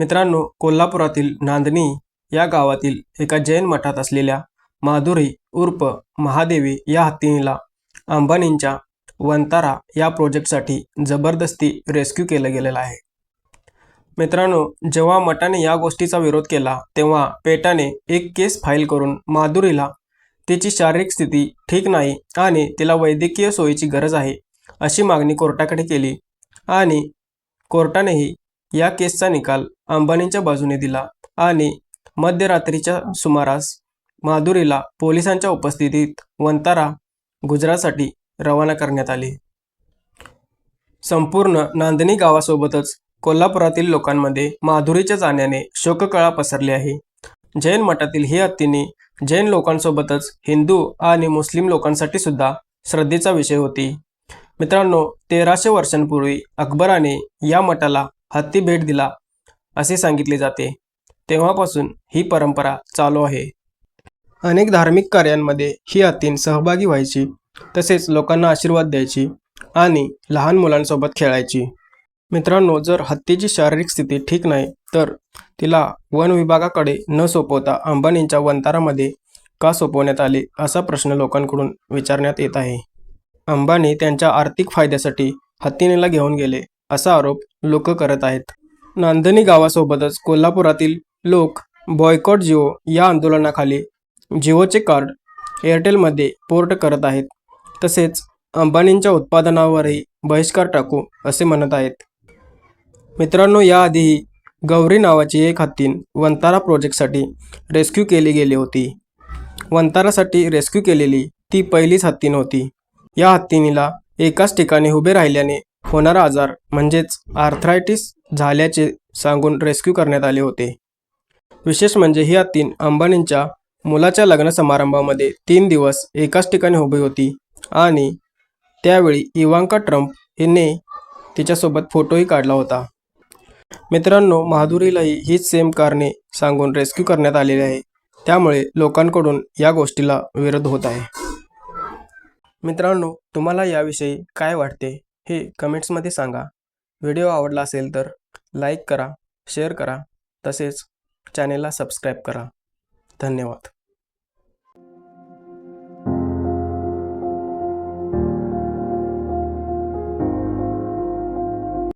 मित्रांनो कोल्हापुरातील नांदणी या गावातील एका जैन मठात असलेल्या माधुरी उर्फ महादेवी या हत्तीला अंबानींच्या वंतारा या प्रोजेक्टसाठी जबरदस्ती रेस्क्यू केलं गेलेलं आहे. मित्रांनो जेव्हा मठाने या गोष्टीचा विरोध केला तेव्हा पेटाने एक केस फाईल करून माधुरीला तिची शारीरिक स्थिती ठीक नाही आणि तिला वैद्यकीय सोयीची गरज आहे अशी मागणी कोर्टाकडे केली आणि कोर्टानेही या केसचा निकाल अंबानींच्या बाजूने दिला आणि मध्यरात्रीच्या सुमारास माधुरीला पोलिसांच्या उपस्थितीत वंतारा गुजरातसाठी रवाना करण्यात आले. संपूर्ण नांदणी गावासोबतच कोल्हापुरातील लोकांमध्ये माधुरीच्या जाण्याने शोककळा पसरली आहे. जैन मठातील ही हत्तीने जैन लोकांसोबतच हिंदू आणि मुस्लिम लोकांसाठी सुद्धा श्रद्धेचा विषय होती. मित्रांनो तेराशे वर्षांपूर्वी अकबराने या मठाला हत्ती भेट दिला असे सांगितले जाते. तेव्हापासून ही परंपरा चालू आहे. अनेक धार्मिक कार्यांमध्ये ही हत्तीन सहभागी व्हायची तसेच लोकांना आशीर्वाद द्यायची आणि लहान मुलांसोबत खेळायची. मित्रांनो जर हत्तीची शारीरिक स्थिती ठीक नाही तर तिला वन विभागाकडे न सोपवता अंबानींच्या वंतारामध्ये का सोपवण्यात आले असा प्रश्न लोकांकडून विचारण्यात येत आहे. अंबानी त्यांच्या आर्थिक फायद्यासाठी हत्तीनेला घेऊन गेले. असा आरोप लोक करत आहेत. नांदणी गावासोबतच कोल्हापुरातील लोक बॉयकॉट जिओ या आंदोलनाखाली जिओचे कार्ड एअरटेलमध्ये पोर्ट करत आहेत. तसेच अंबानींच्या उत्पादनावरही बहिष्कार टाकू असे म्हणत आहेत. मित्रांनो याआधीही गौरी नावाची एक हत्तीन वंतारा प्रोजेक्टसाठी रेस्क्यू केली गेली होती. वंतारासाठी रेस्क्यू केलेली ती पहिलीच हत्तीन होती. या हत्तीनीला एकाच ठिकाणी उभे राहिल्याने होणारा आजार म्हणजेच आर्थरायटिस झाल्याचे सांगून रेस्क्यू करण्यात आले होते. विशेष म्हणजे ही हत्तीन अंबानींच्या मुलाच्या लग्न समारंभामध्ये तीन दिवस एकाच ठिकाणी उभी होती आणि त्यावेळी इवांका ट्रम्प हिने तिच्यासोबत फोटोही काढला होता. मित्रांनो माधुरीलाही हीच सेम कारणे सांगून रेस्क्यू करण्यात आलेली आहे. त्यामुळे लोकांकडून या गोष्टीला विरोध होत आहे. मित्रांनो तुम्हाला याविषयी काय वाटते? हे कमेंट्समध्ये सांगा. व्हिडिओ आवडला असेल तर लाईक करा शेअर करा तसेच चॅनेलला सबस्क्राईब करा. धन्यवाद.